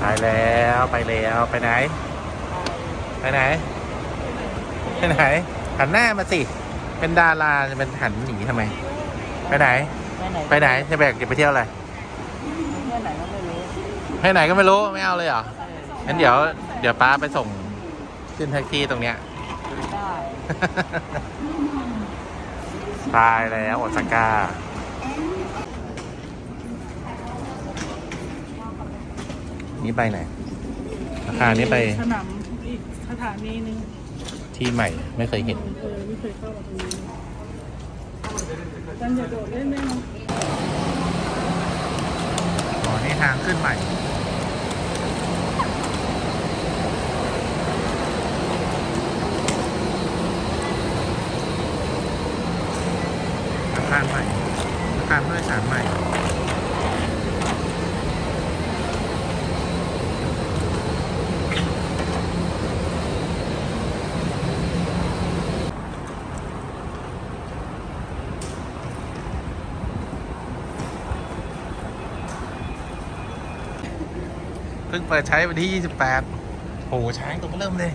ไปแล้วไปแล้วไปไหน ไปไหน ไปไหน หันหน้ามาสิ เป็นดาราจะเป็นหันหนีทำไม ไปไหน ไปไหนไปไหนจะแบกจะไปเที่ยวอะไรไปไหนก็ไม่รู้ไปไหนก็ไม่รู้ไม่เอาเลยเหรอเอองั้นเดี๋ยว เดี๋ยวป้าไปส่งขึ้นแท็กซี่ตรงเนี้ยได้ตายแล้วโอซาก้า นี่ไปไหนราคานี้ไปสนามอีกสถานีหนึ่งที่ใหม่ไม่เคยเห็น เออไม่เคยเข้ามาตรงนี้กันอย่าโดดเล่นแน่นอนอ๋อ นี่ทางขึ้นใหม่ อาคารใหม่ อาคารผู้โดยสารใหม่ เพิ่งเปิดใช้วันที่ 28โหช้างตัวเริ่มเลย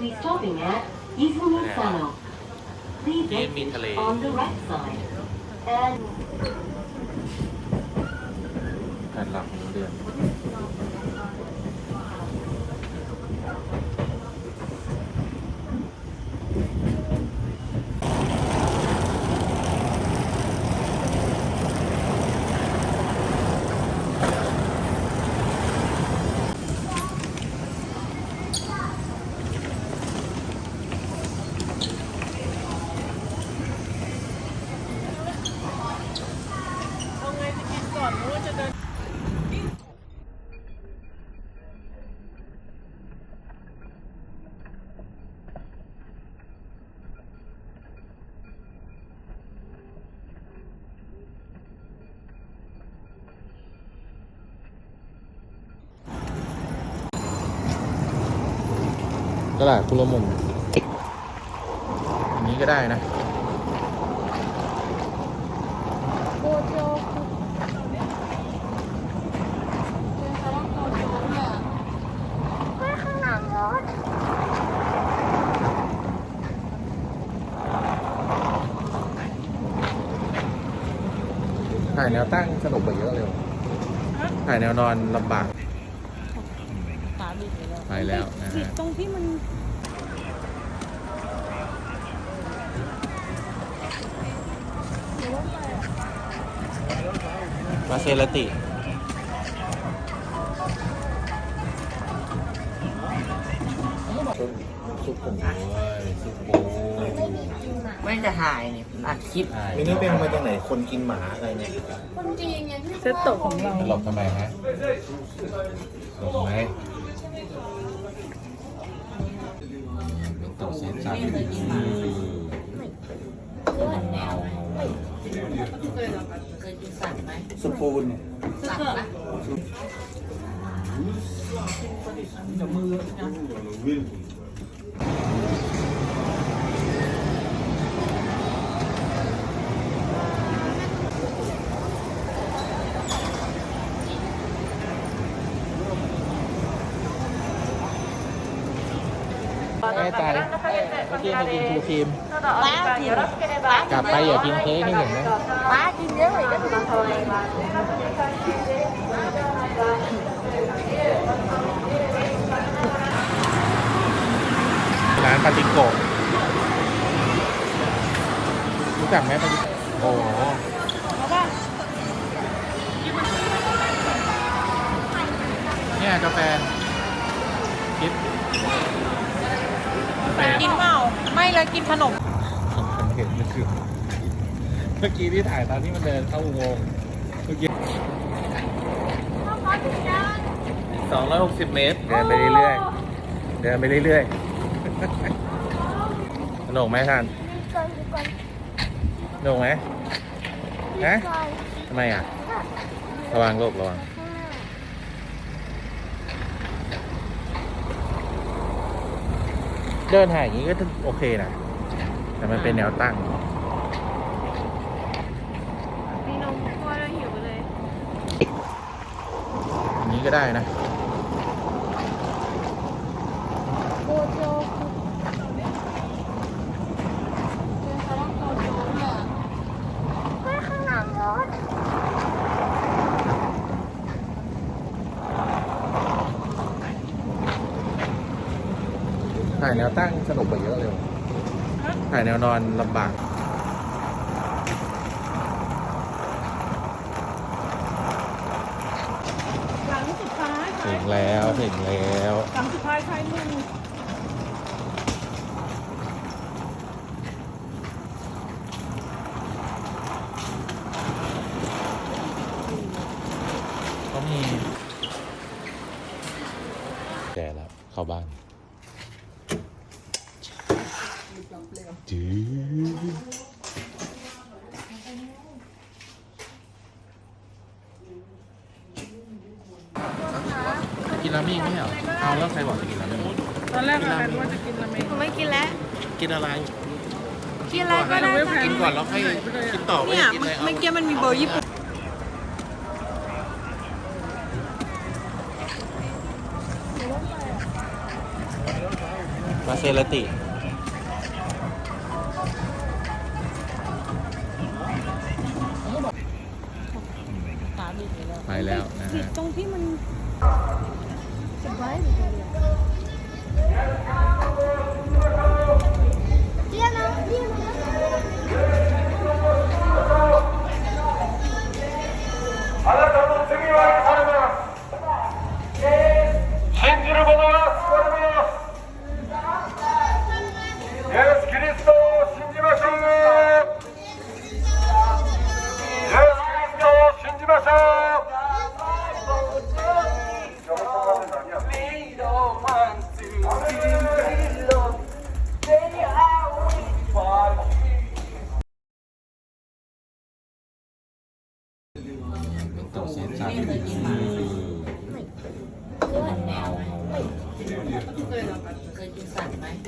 be stopping at Izumi Sano. Please exit on the right side. And ตลาดคุละมุงอันนี้ก็ได้นะถ่ายแนวตั้งสนุกกว่าเยอะเลยถ่ายแนวนอนลำบาก ตาบิดไปแล้วไปแล้วนะติดฮะตรงที่มันมาเซราติซุปผมด้วยซุปโบไม่จะถ่ายเนี่ยอัดคลิป มินี่เป็นมาจากไหนคนกินหมาอะไรเนี่ยเซตโตะของเรา หลบทำไมฮะหลบทำไม ไม่เคยกินหมาเงาเคยกินสัตว์ไหมสปูนเนี่ยสัตว์ปะแน่ใจ เมื่อกี้มากินทูครีมป้ากินกลับไปอย่ากินเค้กให้เห็นนะป้ากินเยอะเลยก็ถึงมาทอยมาร้านปาติโกะจักไหมปายุโอ้โหเอาป่ะเนี่ยกาแฟคิด กาแฟกินเปล่า ไม่เลยกินขนมผมเห็นเมื่อคืนเมื่อกี้ที่ถ่ายตอนที่มันเดินเข้าอุโมงค์เมื่อกี้สองร้อยหกสิบเมตร เดินไปเรื่อยๆ เดินไปเรื่อยๆ สนุกไหมท่านสนุกไหมนะทำไมอะ ระวังโลกระวัง เดินห่างอย่างนี้ก็โอเคนะ แต่มันเป็นแนวตั้ง มีนมกล้วยแล้วหิวเลย อย่างนี้ก็ได้นะ ถ่ายแนวตั้งสนุกกว่าเยอะเลยว่ะถ่ายแนวนอนลำบากหลังสุดท้ายถึงแล้วถึงแล้ว หลังสุดท้ายใครหนึ่ง ไปแล้วนะฮะ ตรงที่มัน あなたの罪はされます。信じる者は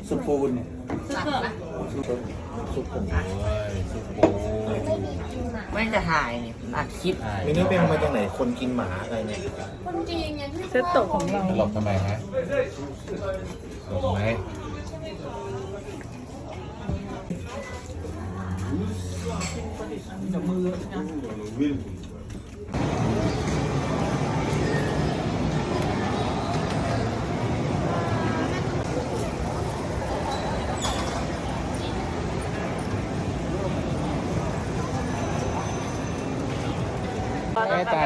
สัตว์ไหมสุปูนเนี่ยสัตว์ปะสุกผมเลยสุกโปไม่จะถ่ายเนี่ยอัดคลิปมินี่เป็นมาจากไหนคนกินหมาอะไรเนี่ยเซตโตะของเราหลบทำไมฮะหลบไหมแน่ ใจ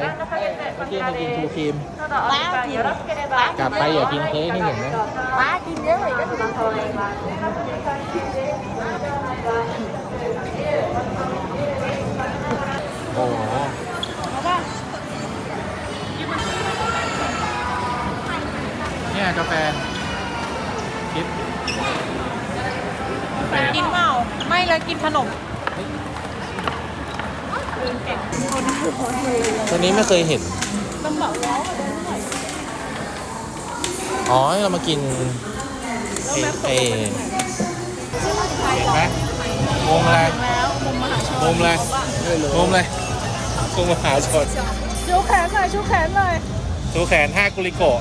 เมื่อกี้มากินทูครีม ป้ากินกลับไปอย่ากินเค้กนี่เห็นไหมป้ากินเยอะเลยก็ถือมาโทรเลย โอ้โห เอาป่ะ เนี่ยกาแฟคิดกาแฟ กินเปล่า ไม่เลยกินขนม ตัวนี้ ไม่เคยเห็นลำบากล้อมาเดินหน่อยอ๋อ เรามากินเอเอเห็นไหมมุมอะไรแล้วมุมมหาชนมุมอะไรมุมอะไรมุมมหาชนชูแขนหน่อยชูแขนหน่อยชูแขนท่ากุลิโกะ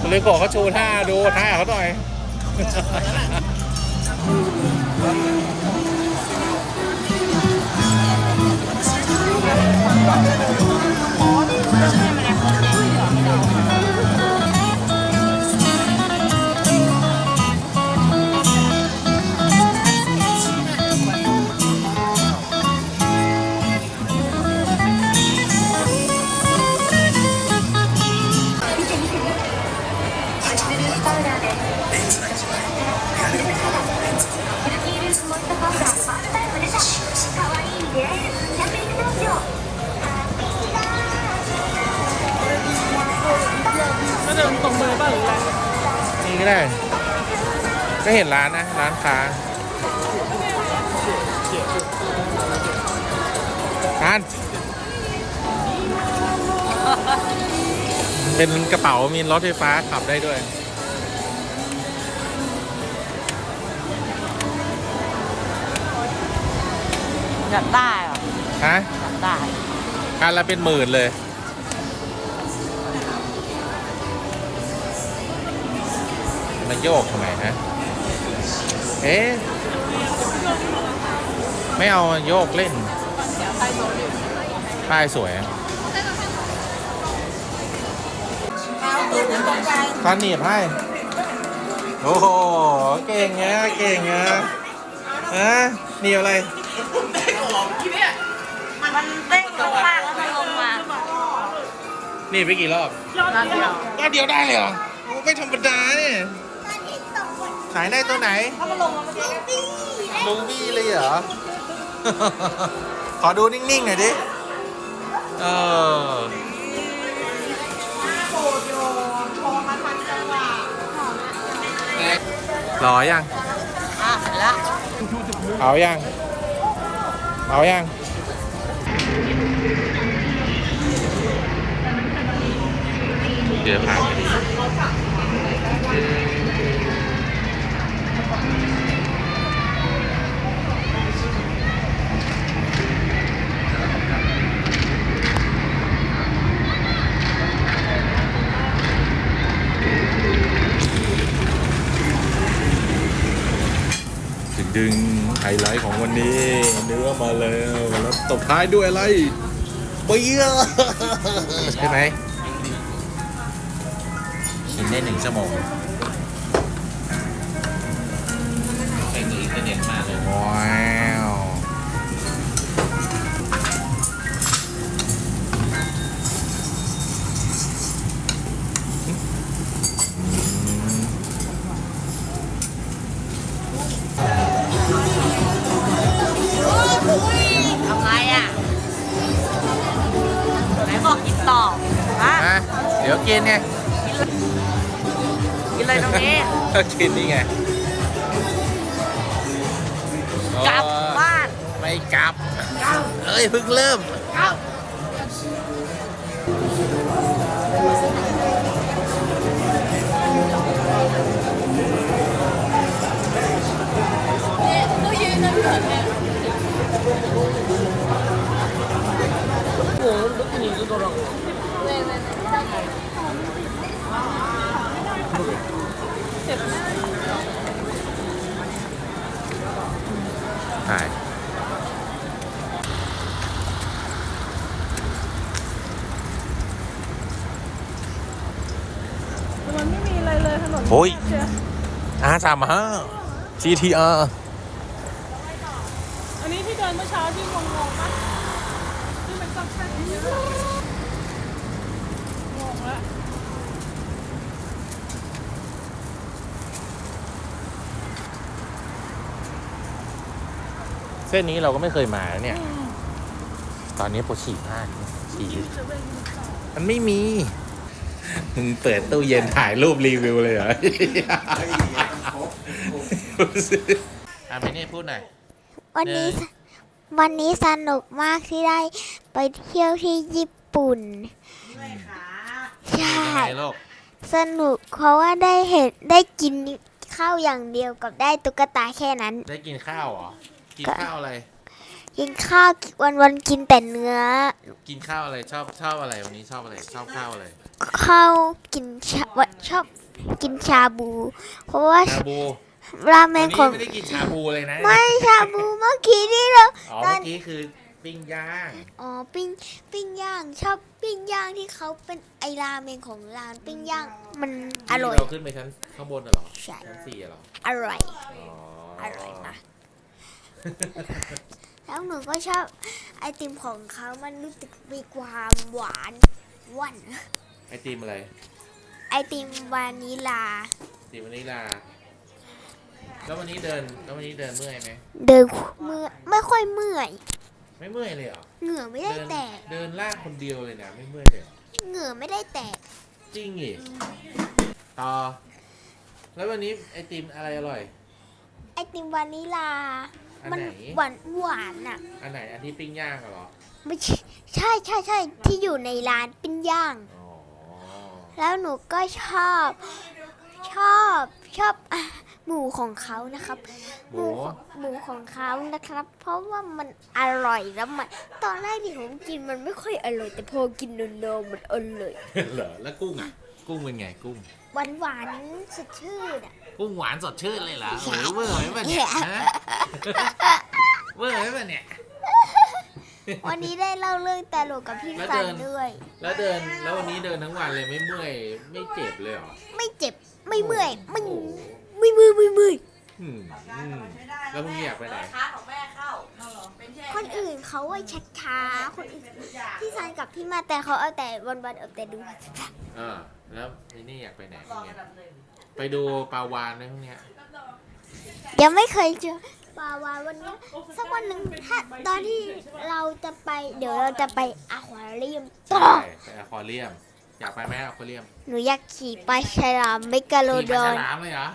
กุลิโกะเขาชูท่าดูท่าเขาหน่อย ห็นร้านนะ ร้านค้าร้านเป็นกระเป๋ามีรถไฟฟ้าขับได้ด้วย อยากได้เหรอฮะอยากได้คันละเป็นหมื่นเลยมาโยกทำไมฮะ เอ๊ะไม่เอาโยกเล่นป้ายสวยอะตอนหนีบให้ โอ้โห เก่งเงี้ยเก่งเงี้ยฮะหนีบอะไร มันเด้งลงมาแล้วมันลงมาหนีบไปกี่รอบรอบเดียวก็เดียวได้เลยเหรอโอ้ไม่ธรรมดาเนี่ย ขายได้ตัวไหนลูบี้เลยเหรอ ขอดูนิ่งๆหน่อยดิ เออรอยังอะแล้วเอายัง เอายังเดี๋ยวผ่านไปดี ดึงดึงๆไฮไลท์ของวันนี้เนื้อมาแล้วแล้วตบท้ายด้วยอะไรเบียร์ใช่ไหมกินได้หนึ่งชั่วโมง เดี๋ยวกินไงกินเลยตรงนี้ก็กินนี่ไงกลับบ้าน ไม่กลับเอ้ยเพิ่งเริ่ม ใช่มันไม่มีอะไรเลยถนนโอ้ยเชีย R สามห้า GTR อันนี้ที่เดินเมื่อเช้าที่งงๆปะที่มันซักแซ่เยอะงงละ เส้นนี้เราก็ไม่เคยมาแล้วเนี่ย ตอนนี้ปวดฉี่มากฉี่มันไม่มีมึงเปิดตู้เย็นถ่ายรูปรีวิวเลยเหรออะไม่นี่พูดหน่อย วันนี้เนยวันนี้สนุกมากที่ได้ไปเที่ยวที่ญี่ปุ่นใช่ยังไงลูกสนุกเพราะว่าได้เห็นได้กินข้าวอย่างเดียวกับได้ตุ๊กตาแค่นั้น ได้กินข้าวเหรอ กินข้าวอะไร กินข้าววันวันๆกินแต่เนื้อ กินข้าวอะไรชอบชอบอะไรวันนี้ชอบอะไรชอบข้าวอะไรข้าวกินชาว่าชอบกินชาบู เพราะว่าชาบูราเมวันงนี้ของไม่ได้กินชาบูเลยนะ ไม่ชาบูเมื่อกี้นี่เราอ๋อตอเมื่นอกี้คือปิ้งย่าง อ๋อปิ้งปิ้งย่างชอบปิ้งย่างที่เขาเป็นไอราเมงของร้านปิ้งย่างมันอร่อยที่เราขึ้นไปชั้นข้างบนน่ะเหรอใช่ชั้นสี่อะเหรออร่อยอ๋ออร่อยนะ แล้วหนูก็ชอบไอติมของเขามันรู้สึกมีความหวานหวานไอติมอะไร ไอติมวานิลา ติมวานิลา แล้ววันนี้เดิน แล้ววันนี้เดินเมื่อยไหม เดินเมื่อยไม่ค่อยเมื่อย ไม่เมื่อยเลยเหรอ เหงื่อไม่ได้เดินแตก เดินลากคนเดียวเลยนะ ไม่เมื่อยเลยเหรอเหงื่อไม่ได้แตก จริงอีกต่อ แล้ววันนี้ไอติมอะไรอร่อย ไอติมวานิลา อันมันไหน หวานหวานอะ อันไหน อันที่ปิ้งย่างอะเหรอ ไม่ใช่ใช่ใช่ใช่ที่อยู่ในร้านปิ้งย่าง อ๋อ แล้วหนูก็ชอบ ชอบชอบอะหมูของเขานะครับหมูหมูของเขานะครับ เพราะว่ามันอร่อยแล้วมันตอนแรกที่ผมกินมันไม่ค่อยอร่อย แต่พอกินนานๆมันอร่อยเหรอ แล้วกุ้งอะ กุ้งเป็นไงกุ้ง หวานหวานๆสดชื่นอะ กุ้งหวานสดชื่นเลยเหรอโอ้ยเวอร์ไหมปะเนี่ยฮะเวอร์ไหมปะเนี่ย วันนี้ได้เล่าเรื่องตลกกับพี่แล้วฟันเดินด้วย แล้วเดินแล้ววันนี้เดินทั้งวันเลยไม่เมื่อยไม่เจ็บเลยเหรอไม่เจ็บไม่เมื่อยไม่โอ้โหไม่เมื่อยไม่เมื่อยอืมอืมแล้วพรุ่งนี้อยากไปไหน ค้าของแม่เข้าเป็นแค่คนอื่นเขาว่าช้าช้าๆคนอื่นพี่ซันกับพี่มาแต่เขาเอาแต่วันๆเอาแต่ดู เออแล้วมินี่อยากไปไหนพรุ่งนี้ ไปดูปลาวานไหมพรุ่งเนี้ยยังไม่เคยเจอปลาวานวันเนี้ยสักวันหนึ่งถ้าตอนที่เราจะไป เดี๋ยวเราจะไปอควาเรียมต่อใช่ไปอควาเรียม อยากไปไหมอควาเรียมหนูอยากขี่ปลาฉลามเมกาโลขี่ดปลาอฉนลามเลยเหรอ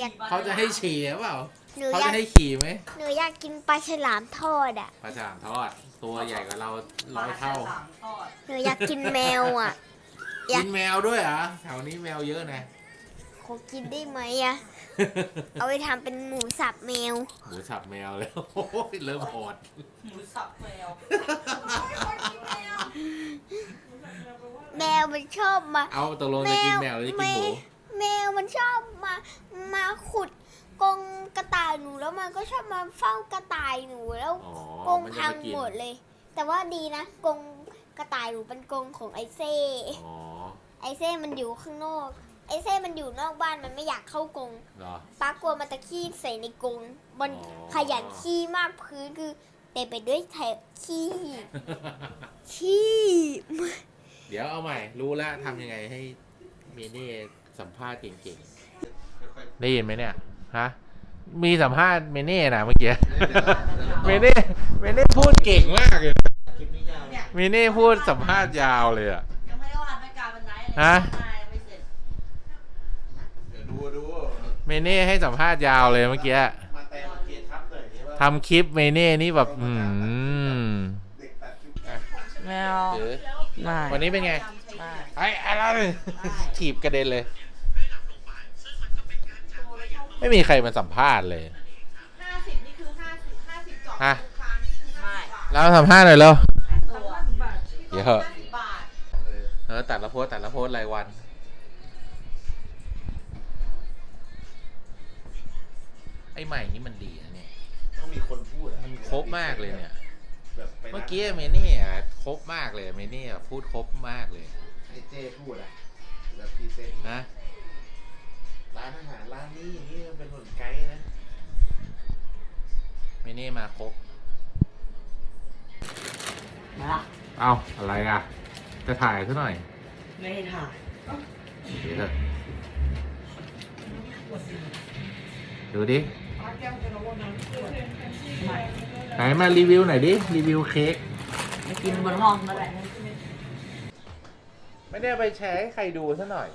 อยากเขาจะให้ฉี่หรือเปล่าหนูเขาอยาจะกให้ขี่ไหมหนูอยากกินปลาฉลามทอดอะปลาฉลามทอด ตัวใหญ่กว่าเราร้อยเท่าหนูอยากกินแมวอะ อยากกินแมวด้วยเหรอแถวนี้แมวเยอะนะข อกินได้ไหมอะเอาไปทำเป็นหมูสับแมว หมูสับแมวแล้วโอ้ยเริ่มโหดหมูสับแมวแมวมันชอบมา เอาตกลงจะกินแมวหรือจะกินหมู แมวมันชอบมามาขุดกรงกระต่ายหนูแล้วมันก็ชอบมาเฝ้ากระต่ายหนูแล้วอ๋อกรงมันจะพังมากิน หมดเลย แต่ว่าดีนะกรงกระต่ายหนูเป็นกรงของไอเซ่ อ๋อ ไอเซ่มันอยู่ข้างนอก ไอเซ่มันอยู่นอกบ้านมันไม่อยากเข้ากรงเหรอ ป้ากลัวมันจะขี้ใส่ในกรงมันอ๋อ ขยันขี้มากพื้นคือเต็มไปด้วยแถบขี้ ขี้ เดี๋ยวเอาใหม่ รู้แล้วทำยังไงให้เมเน่สัมภาษณ์เก่งๆ ได้ยินไหมเนี่ย ฮะ มีสัมภาษณ์เมเน่นะเมื่อกี้ เมเน่ เมเน่พูดเก่งมากเลย เมเน่พูดสัมภาษณ์ยาวเลยอะ ยังไม่ได้วาดไม่การบันไดเลยฮะยังไม่เสร็จเดี๋ยวดูดูเมเน่ให้สัมภาษณ์ยาวเลยเมื่อกี้มาแต่มาเกียร์ทับหน่อยนี่ว่าทำคลิปเมเน่นี่แบบอืมเด็กตัดชุดแมวหรือไม่วันนี้เป็นไงไม่ไอ้อะไรถีบกระเด็นเลย ไม่มีใครมาสัมภาษณ์เลยฮะไม่แล้วสัมภาษณ์หน่อยเร็ว ตัวเดี๋ยวเหอะบาท เออตัดละโพสต์ตัดละโพสต์รายวัน อ้ใหม่นี่มันดีนะเนี่ย ต้องมีคนพูดอะมันครบมากเลยเนี่ย แบบไปเมื่อกี้เมนี่อะครบมากเลยเมนี่อะพูดครบมากเลยให้เจ้พูดอะแบบพรีเซนต์นะร้านอาหารร้านนี้อย่างนี้มันเป็นผลไกด์นะเมนี่มาครบ มาละเอาอะไรอะ จะถ่ายซะหน่อยไม่ให้ถ่ายเดี๋ยวเถอะดูดิ ไหนมารีวิวหน่อยดิ รีวิวเค้กมากินบนห้องนั่นแหละไม่ได้ไปแชร์ให้ใครดูซะหน่อย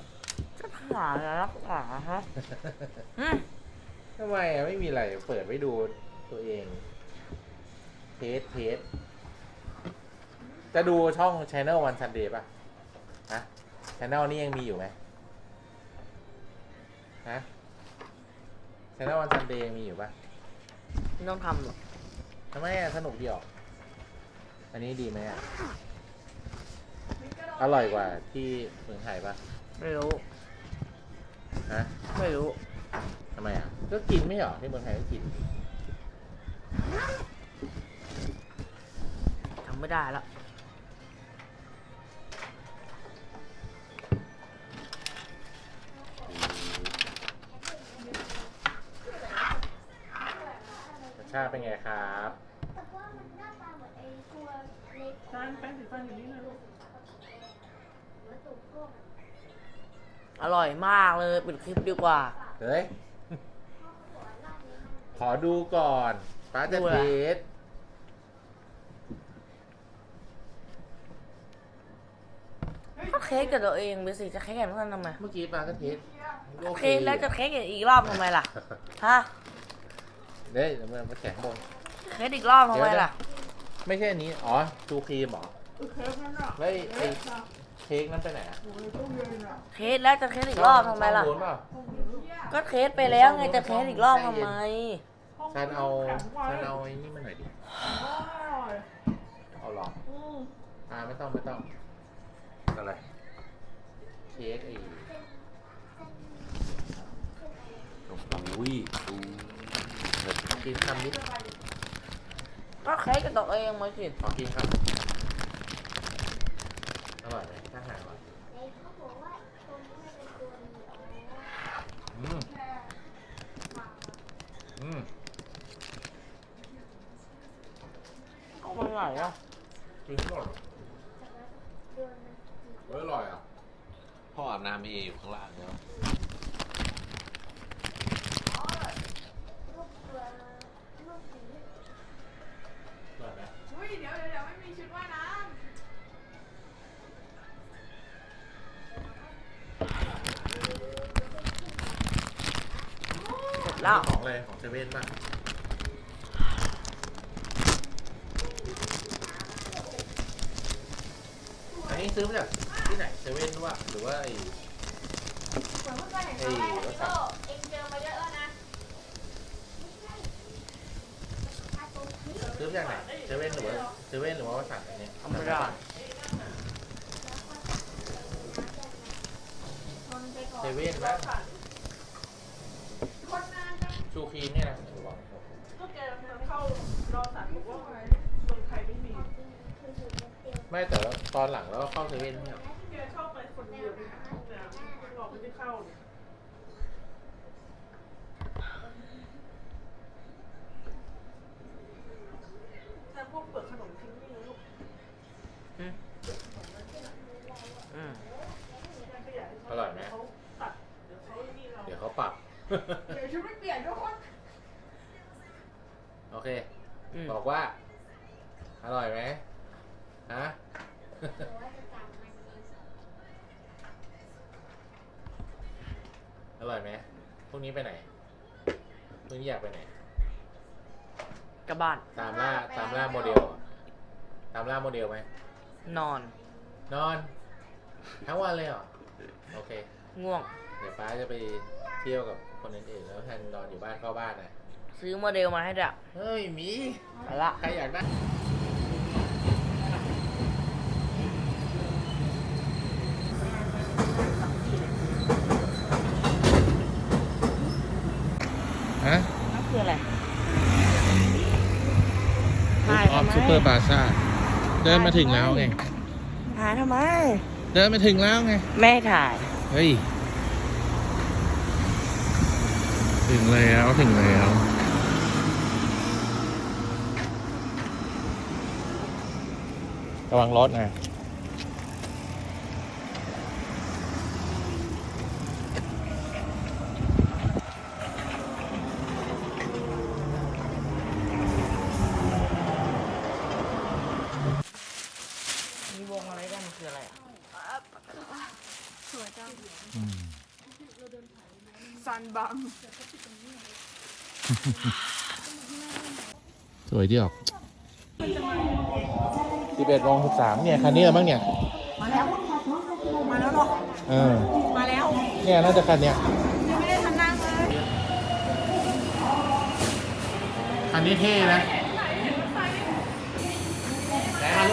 ก็ถ่ายแล้วรักษาฮะอืมทำไมอะไม่มีอะไรเปิดไว้ดูตัวเอง เทสเทสจะดูช่อง Channel One Sunday ป่ะ ฮะ Channel นี้ยังมีอยู่ไหมฮะ Channel One Sunday ยังมีอยู่ป่ะไม่ต้องทำหรอกทำไมอะสนุกดีออกอันนี้ดีไหมอะอร่อยกว่าที่เมืองไทยป่ะไม่รู้ ฮะไม่รู้ ทำไมอะก็กินไม่เหรอที่เมืองไทยก็กิน ทำไม่ได้ละ ชาติเป็นไงครับจานแป้งสีฟันอยู่นี่นะลูกอร่อยมากเลยปิดคลิปดีกว่า เฮ้ย ขอดูก่อนป้าจะดูเทอะไรสก็เค้กกับตัวเองไปสิจะเค้กกันเพื่อนทำไมเมื่อกี้ป้าก็เทสโอเคเค้กแล้วจะเค้กอีกรอบทำไมล่ะฮะ เด้ยเดี๋ยวมันมาแข็งบน เค้กอีกรอบทำไมล่ะ ไม่ใช่อันนี้ อ๋อชูครีมเหรอแล้วไอ้ไอ้เค้กนั้นไปไหนอะเค้กแล้วจะเค้กอีกรอบทำไมล่ะ ช่องนู้นเปล่าก็เค้กไปแล้วไงจะเค้กอีกรอบทำไม ฉันเอาฉันเอาไอ้นี่มาหน่อยดิเอาหรออ่าไม่ต้องไม่ต้องอะไร เค้กไอ้ กินคำนิดก็เค้กกับตัวเองมาสิขอกินครับอร่อยไหมถ้าหาว่าอืมอืมก็มันไหนอะกินอร่อยเฮ้ยอร่อยอะพ่ออาบน้ำเออยู่ข้างล่างเนาะอร่อยไหม อุ้ยเดี๋ยวเดี๋ยวเดี๋ยวไม่มีชุดว่ายน้ เสร็จ แล้วของอะไรของเซเว่นป่ะอันนี้ซื้อมาจากที่ไหนเซเว่นวะหรือว่าไอ้ไอ้รถสัตว์ำเองเจอมาเยอะแล้วนะซื้อมาจากไหนเซเว่นหรือว่าเซเว่นหรือว่าวัสัตว์อันเนี้ยธรรมดาเซเว่นป่ะ ชูครีมเนี่ยนะหรือว่าก็แกมันเข้ารอสัตว์บอกว่าเมืองไทยไม่มีไม่แต่ว่าตอนหลังแล้วก็เข้าเซเว่นเนี่ยแกเข้าไปคนเดียวไปหาห้องน้ำเราไม่ได้เข้าเนี่ยแต่พวกเปลือกขนมทิ้งนี่นะลูกอืมอืมขยะให้อร่อยไหม เขาตัดเดี๋ยวเขาไอ้นี่เรา เดี๋ยวเขาปรับ เดี๋ยวชุดไม่เปลี่ยนทุกคน โอเค อื ม บอกว่า อร่อยไหมฮะ อร่อยไหมพรุ่งนี้ไปไหนพรุ่งนี้อยากไปไหน กลับบ้านตามล่าตามล่าโมเดลอะตามล่าโมเดลไหม นอน นอน ทั้งวันเลยเหรอ โอเค ง่วง เดี๋ยวป้าจะไปเที่ยวกับคนอื่นๆแล้วแทนนอนอยู่บ้านเข้าบ้านนะ ซื้อโมเดลมาให้ด้วยเฮ้ยหมีไปละใครอยากได้ฮะนั่นคืออะไรอถ่ายอฟทำไมซูเปอร์บาซ่าเดินมาถึงแล้วไง ถ่ายทำไม เดินมาถึงแล้วไง ไม่ให้ถ่าย เฮ้ย ถึงแล้วถึงแล้ว ระวังรถนะมีวงอะไรกันมันคืออะไรอะซันบัง สวยดีออก สิบเอ็ดโมงสิบสามเนี่ยคันนี้มั้งเนี่ย มาแล้ว มาแล้วเหรอเออ มาแล้ว เนี่ยน่าจะคันเนี้ยยังไม่ได้ทันนั่งเลยคันนี้เท่นะ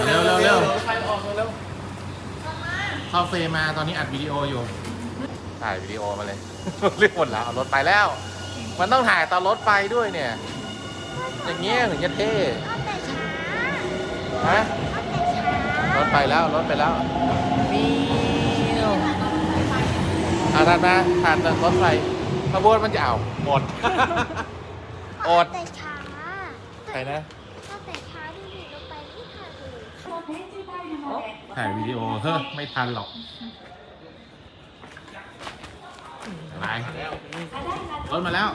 เร็วเร็วเร็วเข้าเฟรมมาตอนนี้อัดวิดีโออยู่ ถ่ายวิดีโอมาเลยเรียกหมดแล้วเอารถไปแล้ว มันต้องถ่ายตอนรถไปด้วยเนี่ย อย่างเงี้ยถึงจะเท่เอาแต่ช้าฮะเอาแต่ช้าร ถไปแล้วรถไปแล้ววิวอาทันมาผ่านรถไฟขบวนมันจะเอาหมด อด แต่ช้าใครนะเอาแต่ช้าดูดิเราไปไม่ทันเลยถ่ายวิดีโอเฮ้อไม่ทันหรอกอะไรรถมาแล้ว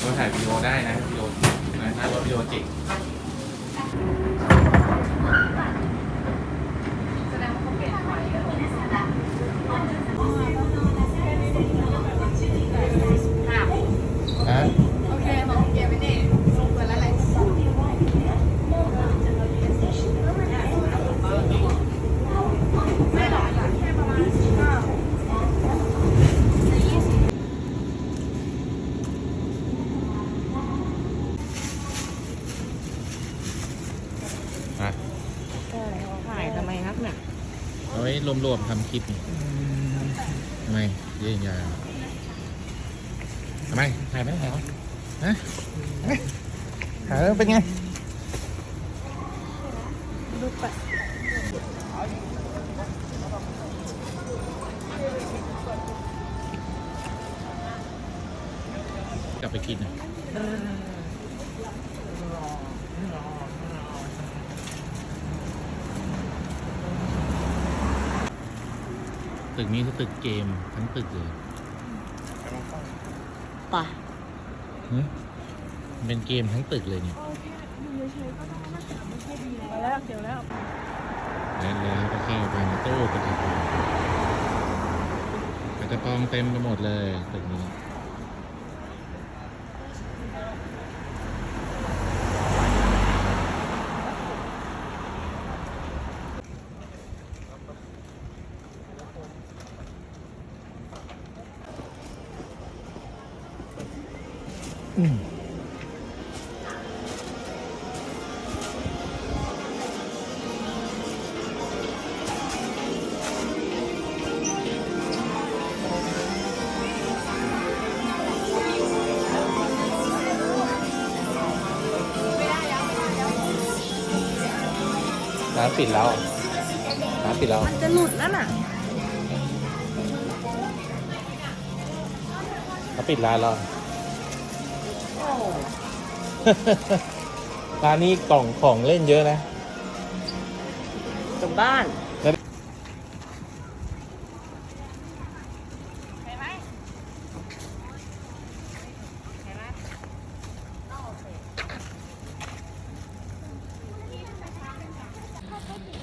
เราถ่ายวิดีโอได้นะวิดีโอนะถ้ารถวิดีโอจริง ฮะ โอเคบอกโอเคไปนี่ลงไปแล้วแหละ อะ ถ่ายทำไมครับเนี่ย เอาไว้ รวมๆทำคลิปนี่ทำไมเยี่ยงยาทำไมถ่ายไม่ได้เหรอฮะเอ๊ะถ่ายแล้วเป็นไง กลับไปกินนะตึกนี้คือตึก เกมทั้งตึกเลยป่ะหึมันเป็นเกมทั้งตึกเลยเนี่ยไปแล้วเดี๋ยวแล้วแล้วแล้วก็เข้าไปในตู้ปฏิบัติกระจะปองเต็มไปหมดเลยตึกนี้ ปิดแล้วร้านปิดแล้ว มันจะหลุดแล้วน่ะเขาปิดร้านแล้วร้านนี้กล่องของเล่นเยอะนะกลับบ้าน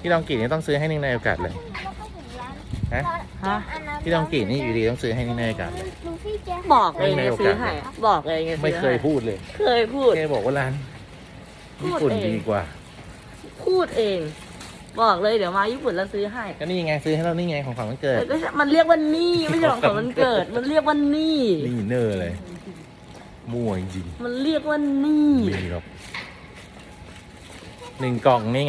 พี่ลองกีนี่ต้องซื้อให้นิ่งในโอกาสเลย ฮะ ฮะ พี่ลองกีนี่อยู่ดีต้องซื้อให้นิ่งในโอกาสเลยลูฟี่เจ๊บอกเลยไงซื้อให้บอกเลยไงซื้อให้ไม่เคยพูดเลย เคยพูดแค่บอกว่าร้านพูญี่ดปุ่นเองดีกว่า พูดเอง บอกเลยเดี๋ยวมาญี่ปุ่นแล้วซื้อให้ก็นี่ไงซื้อให้เรานี่ไงของขวัญวันเกิดแต่ก็ใช่มันเรียกว่านี่ไม่ใช่ของขวัญวันเกิด มันเรียกว่านี่นี่เนอร์เลยมั่วจริงมันเรียกว่านี่ๆมีหรอกหนึ่งกล่องนี่ไง